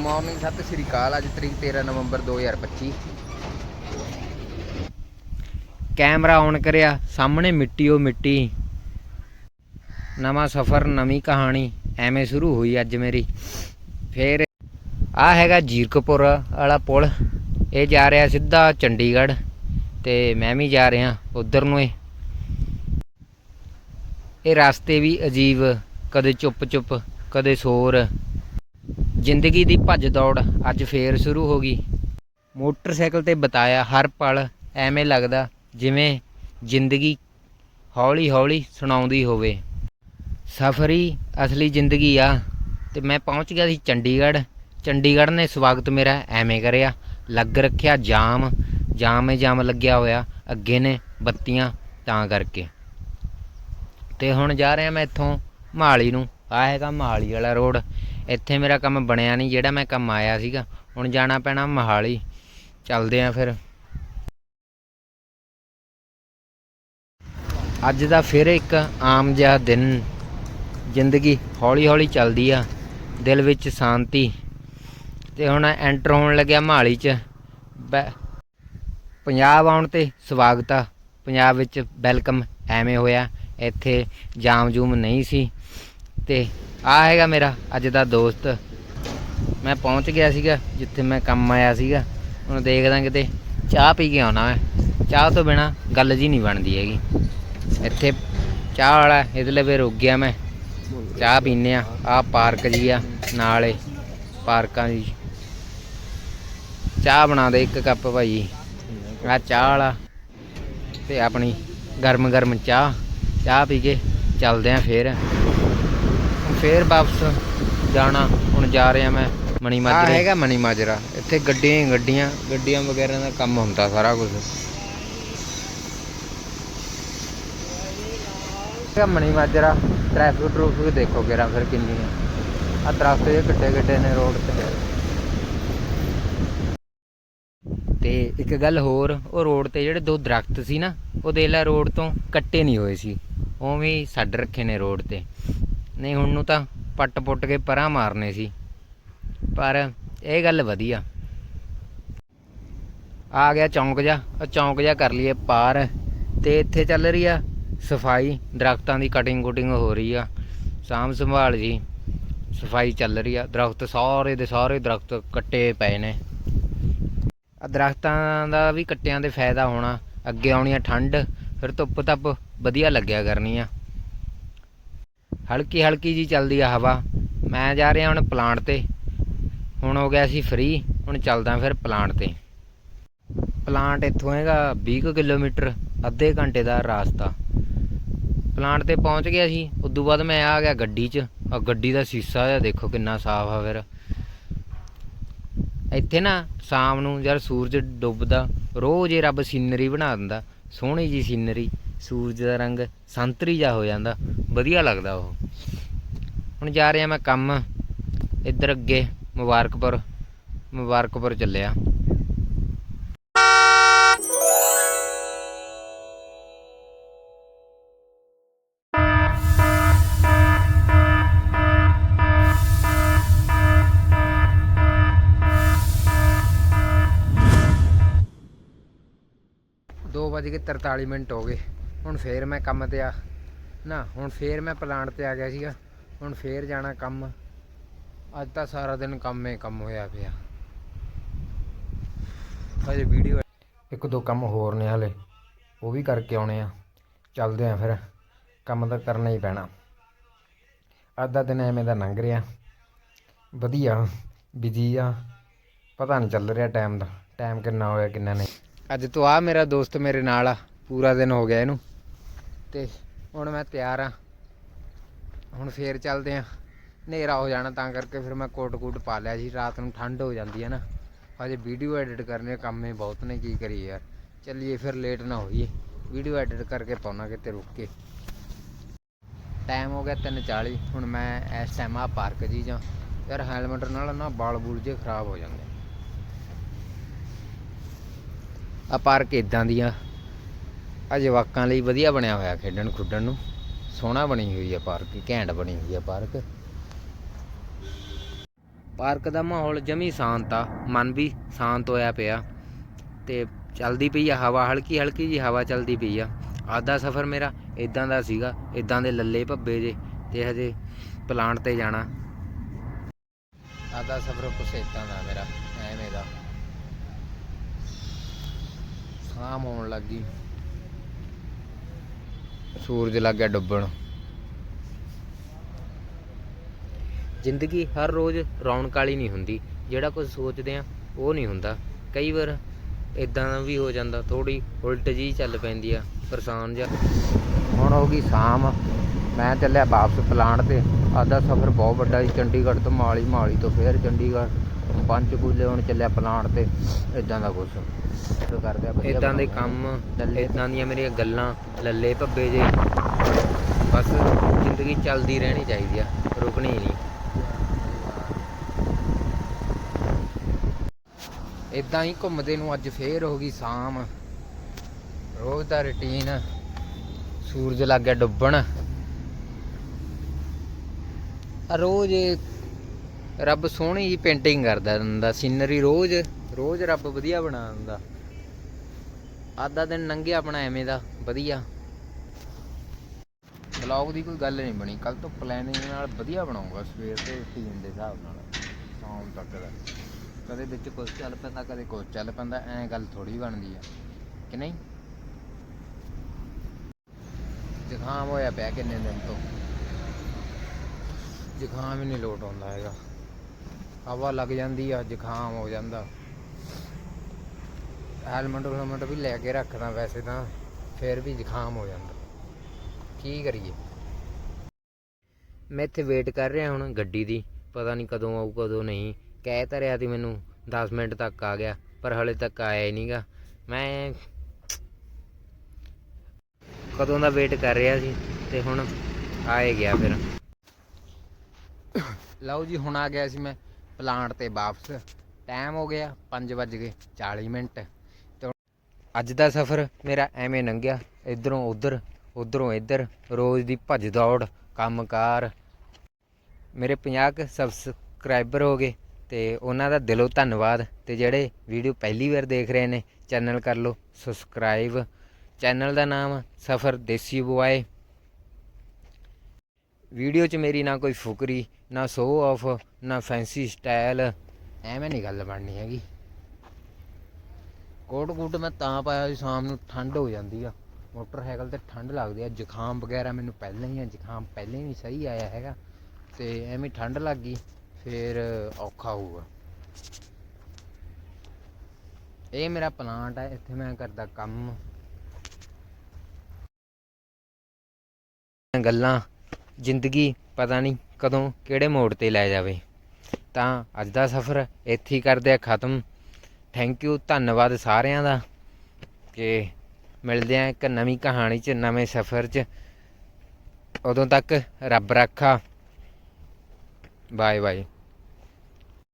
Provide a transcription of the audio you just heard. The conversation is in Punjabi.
ਮਾਰਨਿੰਗ ਸਤਿ ਸ਼੍ਰੀ ਅਕਾਲ। ਅੱਜ ਤਰੀਕ 13 ਨਵੰਬਰ 2025 ਕੈਮਰਾ ਔਨ ਕਰਿਆ, ਸਾਹਮਣੇ ਮਿੱਟੀ, ਉਹ ਮਿੱਟੀ। ਨਵਾਂ ਸਫ਼ਰ, ਨਵੀਂ ਕਹਾਣੀ, ਐਵੇਂ ਸ਼ੁਰੂ ਹੋਈ ਅੱਜ ਮੇਰੀ। ਫੇਰ ਆ ਹੈਗਾ ਜੀਰਕਪੁਰ ਵਾਲਾ ਪੁਲ। ਇਹ ਜਾ ਰਿਹਾ ਸਿੱਧਾ ਚੰਡੀਗੜ੍ਹ, ਤੇ ਮੈਂ ਵੀ ਜਾ ਰਿਹਾ ਉਧਰ ਨੂੰ ਇਹ। ਇਹ ਰਸਤੇ ਵੀ ਅਜੀਬ, ਕਦੇ ਚੁੱਪ ਚੁੱਪ ਕਦੇ ਸ਼ੋਰ। ਜ਼ਿੰਦਗੀ ਦੀ ਭੱਜ ਦੌੜ ਅੱਜ ਫੇਰ ਸ਼ੁਰੂ ਹੋ ਗਈ। ਮੋਟਰਸਾਈਕਲ ਤੇ ਬਤਾਇਆ ਹਰ ਪਲ ਐਵੇਂ ਲੱਗਦਾ ਜਿਵੇਂ ਜ਼ਿੰਦਗੀ ਹੌਲੀ ਹੌਲੀ ਸੁਣਾਉਂਦੀ ਹੋਵੇ। ਸਫਰੀ ਅਸਲੀ ਜ਼ਿੰਦਗੀ ਆ ਤੇ ਮੈਂ ਪਹੁੰਚ ਗਿਆ ਸੀ ਚੰਡੀਗੜ੍ਹ। ਚੰਡੀਗੜ੍ਹ ਨੇ ਸਵਾਗਤ ਮੇਰਾ ਐਵੇਂ ਕਰਿਆ। ਲੱਗ ਰੱਖਿਆ ਜਾਮ ਜਾਮ ਜਾਮ ਲੱਗਿਆ ਹੋਇਆ, ਅੱਗੇ ਨੇ ਬੱਤੀਆਂ ਤਾਂ ਕਰਕੇ। ਤੇ ਹੁਣ ਜਾ ਰਿਹਾ ਮੈਂ ਇੱਥੋਂ ਮਹਾਲੀ ਨੂੰ। ਆ ਹੈਗਾ ਮਹਾਲੀ ਵਾਲਾ ਰੋਡ। ਇੱਥੇ ਮੇਰਾ ਕੰਮ ਬਣਿਆ ਨਹੀਂ, ਜਿਹੜਾ ਮੈਂ ਕੰਮ ਆਇਆ ਸੀਗਾ। ਹੁਣ ਜਾਣਾ ਪੈਣਾ ਮਹਾਲੀ। ਚੱਲਦੇ ਆ ਫਿਰ। ਅੱਜ ਦਾ ਫਿਰ ਇੱਕ ਆਮ ਜਿਹਾ ਦਿਨ। ਜ਼ਿੰਦਗੀ ਹੌਲੀ ਹੌਲੀ ਚੱਲਦੀ ਆ। ਦਿਲ ਵਿੱਚ ਸ਼ਾਂਤੀ। ਤੇ ਹੁਣ ਐਂਟਰ ਹੋਣ ਲੱਗਿਆ ਮਹਾਲੀ ਚ। ਬੈ- ਪੰਜਾਬ ਆਉਣ ਤੇ ਸਵਾਗਤ ਆ। ਪੰਜਾਬ ਵਿੱਚ ਵੈਲਕਮ ਐਵੇਂ ਹੋਇਆ। ਇੱਥੇ ਜਾਮ ਜੂਮ ਨਹੀਂ ਸੀ। ਤੇ ਆ ਹੈਗਾ ਮੇਰਾ, ਅੱਜ ਦਾ ਦੋਸਤ। ਮੈਂ ਪਹੁੰਚ ਗਿਆ ਸੀਗਾ, ਜਿੱਥੇ ਮੈਂ ਕੰਮ ਆਇਆ ਸੀਗਾ। ਹੁਣ ਦੇਖਦਾ ਕਿਤੇ ਚਾਹ ਪੀ ਕੇ ਆਉਣਾ ਹੈ ਚਾਹ ਤੋਂ ਬਿਨਾ ਗੱਲ ਜੀ ਨਹੀਂ ਬਣਦੀ ਹੈਗੀ। ਇੱਥੇ ਚਾਹ ਵਾਲਾ ਇਹਦੇ ਲਈ ਰੁਕ ਗਿਆ ਮੈਂ। ਚਾਹ ਪੀਨੇ ਆ ਆ ਪਾਰਕ ਜੀ ਆ, ਨਾਲੇ ਪਾਰਕਾਂ ਦੀ। ਚਾਹ ਬਣਾ ਦੇ ਇੱਕ ਕੱਪ ਭਾਈ। ਆ ਚਾਹ ਵਾਲਾ ਤੇ ਆਪਣੀ ਗਰਮ ਗਰਮ ਚਾਹ। ਚਾਹ ਪੀ ਕੇ ਚੱਲਦੇ ਆ ਫੇਰ। ਫੇਰ ਵਾਪਸ ਜਾਣਾ। ਹੁਣ ਜਾ ਰਿਹਾ ਮੈਂ ਮਣੀ ਮਾਜਰਾ ਹੈਗਾ ਮਣੀ ਮਾਜਰਾ ਇੱਥੇ ਗੱਡੀਆਂ ਹੀ ਗੱਡੀਆਂ। ਗੱਡੀਆਂ ਵਗੈਰਾ ਦਾ ਕੰਮ ਹੁੰਦਾ ਸਾਰਾ ਕੁਝ ਹੈਗਾ ਮਣੀ ਮਾਜਰਾ ਟ੍ਰੈਫਿਕ ਟਰੂਫਿਕ ਦੇਖੋ ਕਿਰਾ ਫਿਰ ਕਿੰਨੀ ਹੈ ਆ ਦਰਖਤ ਜੇ ਕਿੱਡੇ ਕਿੱਡੇ ਨੇ ਰੋਡ ਤੇ। ਤੇ ਇੱਕ ਗੱਲ ਹੋਰ ਉਹ ਰੋਡ ਤੇ ਜਿਹੜੇ ਦੋ ਦਰਖਤ ਸੀ ਨਾ ਉਹ ਦੇਖ ਲੈ ਰੋਡ ਤੋਂ ਕੱਟੇ ਨਹੀਂ ਹੋਏ ਸੀ। ਉਵੇਂ ਹੀ ਛੱਡ ਰੱਖੇ ਨੇ ਰੋਡ ਤੇ। ਨਹੀਂ, ਹੁਣ ਨੂੰ ਤਾਂ ਪੱਟ ਪੁੱਟ ਕੇ ਪਰਾਂ ਮਾਰਨੇ ਸੀ। ਪਰ ਇਹ ਗੱਲ ਵਧੀਆ। ਆ ਗਿਆ ਚੌਂਕ ਜਾ ਚੌਂਕ ਜਾ ਕਰ ਲਈਏ ਪਾਰ। ਤੇ ਇੱਥੇ ਚੱਲ ਰਹੀ ਆ ਸਫ਼ਾਈ, ਦਰਖਤਾਂ ਦੀ ਕਟਿੰਗ ਕੁਟਿੰਗ ਹੋ ਰਹੀ ਆ। ਸਾਂਭ ਸੰਭਾਲ ਜੀ, ਸਫ਼ਾਈ ਚੱਲ ਰਹੀ ਆ। ਦਰਖਤ ਸਾਰੇ ਦੇ ਸਾਰੇ ਦਰਖਤ ਕੱਟੇ ਪਏ ਨੇ। ਆ ਦਰਖਤਾਂ ਦਾ ਵੀ ਕੱਟਿਆਂ ਦੇ ਫਾਇਦਾ ਹੋਣਾ। ਅੱਗੇ ਆਉਣੀ ਆ ਠੰਡ, ਫਿਰ ਧੁੱਪ ਧੱਪ ਵਧੀਆ ਲੱਗਿਆ ਕਰਨੀ ਆ। ਹਲਕੀ ਹਲਕੀ ਜੀ ਚੱਲਦੀ ਆ ਹਵਾ। ਮੈਂ ਜਾ ਰਿਹਾ ਹੁਣ ਪਲਾਂਟ ਤੇ। ਹੁਣ ਹੋ ਗਿਆ ਸੀ ਫ੍ਰੀ ਹੁਣ ਚੱਲਦਾ ਫਿਰ ਪਲਾਂਟ ਤੇ। ਪਲਾਂਟ ਇੱਥੋਂ ਹੈਗਾ 20 ਕੁ ਕਿਲੋਮੀਟਰ, ਅੱਧੇ ਘੰਟੇ ਦਾ ਰਾਸਤਾ। ਪਲਾਂਟ ਤੇ ਪਹੁੰਚ ਗਿਆ ਸੀ। ਉਦੋਂ ਬਾਅਦ ਮੈਂ ਆ ਗਿਆ ਗੱਡੀ 'ਚ। ਆ ਗੱਡੀ ਦਾ ਸੀਸਾ ਜਿਹਾ ਦੇਖੋ ਕਿੰਨਾ ਸਾਫ਼ ਆ ਫਿਰ। ਇੱਥੇ ਨਾ ਸ਼ਾਮ ਨੂੰ ਜਦ ਸੂਰਜ ਡੁੱਬਦਾ, ਰੋਜ਼ ਇਹ ਰੱਬ ਸੀਨਰੀ ਬਣਾ ਦਿੰਦਾ। ਸੋਹਣੀ ਜੀ ਸੀਨਰੀ। ਸੂਰਜ ਦਾ ਰੰਗ ਸੰਤਰੀ ਜਾ ਹੋ ਜਾਂਦਾ। ਵਧੀਆ ਲੱਗਦਾ ਉਹ। ਹੁਣ ਜਾ ਰਿਹਾ ਮੈਂ ਕੰਮ। ਇੱਧਰ ਅੱਗੇ ਮੁਬਾਰਕਪੁਰ ਮੁਬਾਰਕਪੁਰ ਚੱਲਿਆ। ਦੋ ਵੱਜ ਕੇ 43 ਮਿੰਟ ਹੋ ਗਏ। ਹੁਣ ਫੇਰ ਮੈਂ ਕੰਮ ਤੇ ਆ। ਨਾ, ਹੁਣ ਫੇਰ ਮੈਂ ਪਲਾਂਟ ਤੇ ਆ ਗਿਆ ਸੀਗਾ। ਹੁਣ ਫੇਰ ਜਾਣਾ ਕੰਮ। ਅੱਜ ਤਾਂ ਸਾਰਾ ਦਿਨ ਕੰਮ ਹੀ ਕੰਮ ਹੋਇਆ ਪਿਆ। ਹਜੇ ਵੀਡੀਓ ਇੱਕ ਦੋ ਕੰਮ ਹੋਰ ਨੇ ਹਲੇ, ਉਹ ਵੀ ਕਰਕੇ ਆਉਣੇ ਆ। ਚੱਲਦੇ ਆ ਫਿਰ, ਕੰਮ ਤਾਂ ਕਰਨਾ ਹੀ ਪੈਣਾ। ਅੱਜ ਦਾ ਦਿਨ ਐਵੇਂ ਦਾ ਲੰਘ ਰਿਹਾ। ਵਧੀਆ ਬਿਜ਼ੀ ਆ। ਪਤਾ ਨਹੀਂ ਚੱਲ ਰਿਹਾ ਟਾਈਮ ਦਾ ਟਾਈਮ ਕਿੰਨਾ ਹੋਇਆ, ਕਿੰਨਾ ਨਹੀਂ। ਅੱਜ ਤੋਂ ਆ ਮੇਰਾ ਦੋਸਤ ਮੇਰੇ ਨਾਲ ਆ, ਪੂਰਾ ਦਿਨ ਹੋ ਗਿਆ ਇਹਨੂੰ। ਤੇ ਹੁਣ ਮੈਂ ਤਿਆਰ ਆ। ਹੁਣ ਫੇਰ ਚੱਲਦੇ ਆ। ਹਨੇਰਾ ਹੋ ਜਾਣਾ ਤਾਂ ਕਰਕੇ ਫਿਰ ਮੈਂ ਕੋਟ ਕੂਟ ਪਾ ਲਿਆ ਜੀ, ਰਾਤ ਨੂੰ ਠੰਡ ਹੋ ਜਾਂਦੀ ਹੈ ਨਾ। ਹਜੇ ਵੀਡੀਓ ਐਡਿਟ ਕਰਨੇ ਕੰਮ ਹੀ ਬਹੁਤ ਨੇ, ਕੀ ਕਰੀਏ ਯਾਰ। ਚੱਲੀਏ ਫਿਰ ਲੇਟ ਨਾ ਹੋਈਏ। ਵੀਡੀਓ ਐਡਿਟ ਕਰਕੇ ਪਾਉਣਾ ਕਿਤੇ ਰੁਕ ਕੇ। ਟਾਈਮ ਹੋ ਗਿਆ 3:40 ਹੁਣ ਮੈਂ ਇਸ ਟਾਈਮ ਆ ਪਾਰਕ ਜੀ ਜਾਂ। ਯਾਰ ਹੈਲਮਟ ਨਾਲ ਨਾ ਬਾਲ ਬੂਲ ਜੇ ਖਰਾਬ ਹੋ ਜਾਂਦੇ। ਆ ਪਾਰਕ ਇਦਾਂ ਦੀ ਆ। ਆ ਜਵਾਕਾਂ ਲਈ ਵਧੀਆ ਬਣਿਆ ਹੋਇਆ ਖੇਡਣ ਖੁੱਡਣ ਨੂੰ। ਸੋਹਣਾ ਬਣੀ ਹੋਈ ਆ ਪਾਰਕ, ਘੈਂਟ ਬਣੀ ਹੋਈ ਆ ਪਾਰਕ। ਪਾਰਕ ਦਾ ਮਾਹੌਲ ਜਮੀ ਸ਼ਾਂਤ ਆ, ਮਨ ਵੀ ਸ਼ਾਂਤ ਹੋਇਆ ਪਿਆ। ਤੇ ਚੱਲਦੀ ਪਈ ਆ ਹਵਾ ਹਲਕੀ ਹਲਕੀ ਜੀ ਹਵਾ ਚੱਲਦੀ ਪਈ ਆ। ਅੱਜ ਦਾ ਸਫ਼ਰ ਮੇਰਾ ਇਦਾਂ ਦਾ ਸੀਗਾ ਇਦਾਂ ਦੇ ਲੱਲੇ ਭੱਬੇ ਜੇ, ਤੇ ਹਜੇ ਪਲਾਂਟ ਤੇ ਜਾਣਾ। ਅੱਜ ਸਫ਼ਰ ਕੁਛ ਇਦਾਂ ਦਾ ਮੇਰਾ, ਐਵੇਂ ਦਾ। ਸ਼ਾਮ ਹੋਣ ਲੱਗੀ। ਸੂਰਜ ਲੱਗ ਗਿਆ ਡੁੱਬਣ। ਜ਼ਿੰਦਗੀ ਹਰ ਰੋਜ਼ ਰੌਣਕ ਵਾਲੀ ਨਹੀਂ ਹੁੰਦੀ। ਜਿਹੜਾ ਕੁਝ ਸੋਚਦੇ ਆ ਉਹ ਨਹੀਂ ਹੁੰਦਾ। ਕਈ ਵਾਰ ਇਦਾਂ ਵੀ ਹੋ ਜਾਂਦਾ ਥੋੜੀ ਉਲਟ ਜੀ ਚੱਲ ਪੈਂਦੀ ਆ ਪਰੇਸ਼ਾਨ ਜਿਹਾ। ਹੁਣ ਹੋ ਗਈ ਸ਼ਾਮ। ਮੈਂ ਚੱਲਿਆ ਵਾਪਸ ਪਲਾਂਟ ਤੇ। ਆਦਾ ਸਫ਼ਰ ਬਹੁਤ ਵੱਡਾ ਸੀ ਚੰਡੀਗੜ੍ਹ ਤੋਂ ਮਾਲੀ ਮਾਲੀ ਤੋਂ ਫੇਰ ਚੰਡੀਗੜ੍ਹ। ਪੰਚਕੂਲੇ ਹੁਣ ਚੱਲਿਆ ਪਲਾਂਟ ਤੇ ਇਦਾਂ ਦਾ ਕੁਝ ਕਰਦੇ ਆ ਇਦਾਂ ਦੇ ਕੰਮ ਇਦਾਂ ਦੀਆਂ ਮੇਰੀਆਂ ਗੱਲਾਂ ਲੱਲੇ ਭੱਬੇ ਜੇ। ਬਸ ਜ਼ਿੰਦਗੀ ਚੱਲਦੀ ਰਹਿਣੀ ਚਾਹੀਦੀ ਆ ਰੁਕਣੀ ਨਹੀਂ। ਇਦਾਂ ਹੀ ਘੁੰਮਦੇ ਨੂੰ ਅੱਜ ਫੇਰ ਹੋ ਗਈ ਸ਼ਾਮ। ਰੋਜ਼ ਦਾ ਰੁਟੀਨ ਸੂਰਜ ਲੱਗ ਗਿਆ ਡੁੱਬਣ। ਰੋਜ਼ ਰੱਬ ਸੋਹਣੀ ਜੀ ਪੇਂਟਿੰਗ ਕਰਦਾ ਹੁੰਦਾ ਸੀਨਰੀ ਰੋਜ਼ ਰੋਜ਼ ਰੱਬ ਵਧੀਆ ਬਣਾ ਦਿੰਦਾ। ਆਦਾ ਦਿਨ ਲੰਘਿਆ ਆਪਣਾ ਐਵੇਂ ਦਾ, ਵਧੀਆ। ਬਲੌਗ ਦੀ ਕੋਈ ਗੱਲ ਨਹੀਂ ਬਣੀ ਕੱਲ ਤੋਂ ਪਲੈਨਿੰਗ ਨਾਲ ਵਧੀਆ ਬਣਾਉਂਗਾ, ਸਵੇਰ ਤੇ ਰੁਟੀਨ ਦੇ ਹਿਸਾਬ ਨਾਲ, ਸ਼ਾਮ ਤੱਕ ਦਾ। ਕਦੇ ਵਿੱਚ ਕੁਝ ਚੱਲ ਪੈਂਦਾ, ਕਦੇ ਕੁਝ ਚੱਲ ਪੈਂਦਾ, ਐਂ ਗੱਲ ਥੋੜੀ ਬਣਦੀ ਆ, ਕਿ ਨਹੀਂ? ਜ਼ੁਕਾਮ ਹੋਇਆ ਪਿਆ ਕਿੰਨੇ ਦਿਨ ਤੋਂ। ਜ਼ੁਕਾਮ ਹੀ ਨਹੀਂ ਲੋਟ ਆਉਂਦਾ ਹੈਗਾ। ਹਵਾ ਲੱਗ ਜਾਂਦੀ ਆ ਜ਼ੁਕਾਮ ਹੋ ਜਾਂਦਾ। ਹੈਲਮਟ ਹੈਲਮਟ ਵੀ ਲੈ ਕੇ ਰੱਖਦਾ ਵੈਸੇ ਤਾਂ, ਫਿਰ ਵੀ ਜ਼ੁਕਾਮ ਹੋ ਜਾਂਦਾ। ਕੀ ਕਰੀਏ? ਮੈਂ ਇੱਥੇ ਵੇਟ ਕਰ ਰਿਹਾ ਹੁਣ ਗੱਡੀ ਦੀ, ਪਤਾ ਨਹੀਂ ਕਦੋਂ ਆਊ, ਕਦੋਂ ਨਹੀਂ। ਕਹਿ ਤਾਂ ਰਿਹਾ ਸੀ ਮੈਨੂੰ 10 ਮਿੰਟ ਤੱਕ ਆ ਗਿਆ, ਪਰ ਹਲੇ ਤੱਕ ਆਇਆ ਹੀ ਨਹੀਂਗਾ ਮੈਂ ਕਦੋਂ ਦਾ ਵੇਟ ਕਰ ਰਿਹਾ ਸੀ, ਤੇ ਹੁਣ ਆਏ ਗਿਆ ਫਿਰ। ਲਓ ਜੀ, ਹੁਣ ਆ ਗਿਆ ਸੀ ਮੈਂ। ਪਲਾਂਟ ਤੇ ਵਾਪਸ। ਟਾਈਮ ਹੋ ਗਿਆ 5 ਵੱਜ ਗਏ 40 ਮਿੰਟ। ਤੇ ਅੱਜ ਦਾ ਸਫ਼ਰ ਮੇਰਾ ਐਵੇਂ ਲੰਘਿਆ, ਇਧਰੋਂ ਉਧਰ, ਉਧਰੋਂ ਇੱਧਰ, ਰੋਜ਼ ਦੀ ਭੱਜ ਦੌੜ, ਕੰਮਕਾਰ। ਮੇਰੇ 50 ਕੁ ਸਬਸਕ੍ਰਾਈਬਰ ਹੋ ਗਏ ਤੇ ਉਹਨਾਂ ਦਾ ਦਿਲੋਂ ਧੰਨਵਾਦ ਤੇ ਜਿਹੜੇ ਵੀਡੀਓ ਪਹਿਲੀ ਵਾਰ ਦੇਖ ਰਹੇ ਨੇ, ਚੈਨਲ ਕਰ ਲਓ, ਸਬਸਕ੍ਰਾਈਬ। ਚੈਨਲ ਦਾ ਨਾਮ ਸਫਰ ਦੇਸੀ ਬੁਆਏ। ਵੀਡੀਓ 'ਚ ਮੇਰੀ ਨਾ ਕੋਈ ਫੁਕਰੀ, ਨਾ ਸ਼ੋ ਆਫ ਨਾ ਫੈਂਸੀ ਸਟਾਈਲ ਐਵੇਂ ਨਹੀਂ ਗੱਲ ਬਣਨੀ ਹੈਗੀ। ਕੋਟ ਕੂਟ ਮੈਂ ਤਾਂ ਪਾਇਆ ਸੀ, ਸ਼ਾਮ ਨੂੰ ਠੰਡ ਹੋ ਜਾਂਦੀ ਆ। ਮੋਟਰਸਾਈਕਲ ਤੇ ਠੰਡ ਲੱਗਦੀ ਆ, ਜ਼ੁਕਾਮ ਵਗੈਰਾ ਮੈਨੂੰ ਪਹਿਲਾਂ ਹੀ ਆ, ਜ਼ੁਕਾਮ ਪਹਿਲਾਂ ਹੀ ਨਹੀਂ ਸਹੀ ਆਇਆ ਹੈਗਾ। ਤੇ ਐਵੇਂ ਠੰਡ ਲੱਗ ਗਈ, ਫਿਰ ਔਖਾ ਹੋਊਗਾ। ਇਹ ਮੇਰਾ ਪਲਾਂਟ ਹੈ ਇੱਥੇ ਮੈਂ ਕਰਦਾ ਕੰਮ। ਗੱਲਾਂ ਜ਼ਿੰਦਗੀ ਪਤਾ ਨਹੀਂ ਕਦੋਂ ਕਿਹੜੇ ਮੋੜ ਤੇ ਲੈ ਜਾਵੇ। ਤਾਂ ਅੱਜ ਦਾ ਸਫ਼ਰ ਇੱਥੇ ਹੀ ਕਰਦੇ ਆ ਖਤਮ। ਥੈਂਕ ਯੂ ਧੰਨਵਾਦ ਸਾਰਿਆਂ ਦਾ। ਕਿ ਮਿਲਦੇ ਆ ਇੱਕ ਨਵੀਂ ਕਹਾਣੀ 'ਚ, ਨਵੇਂ ਸਫ਼ਰ 'ਚ। ਉਦੋਂ ਤੱਕ ਰੱਬ ਰੱਖਾ। Bye bye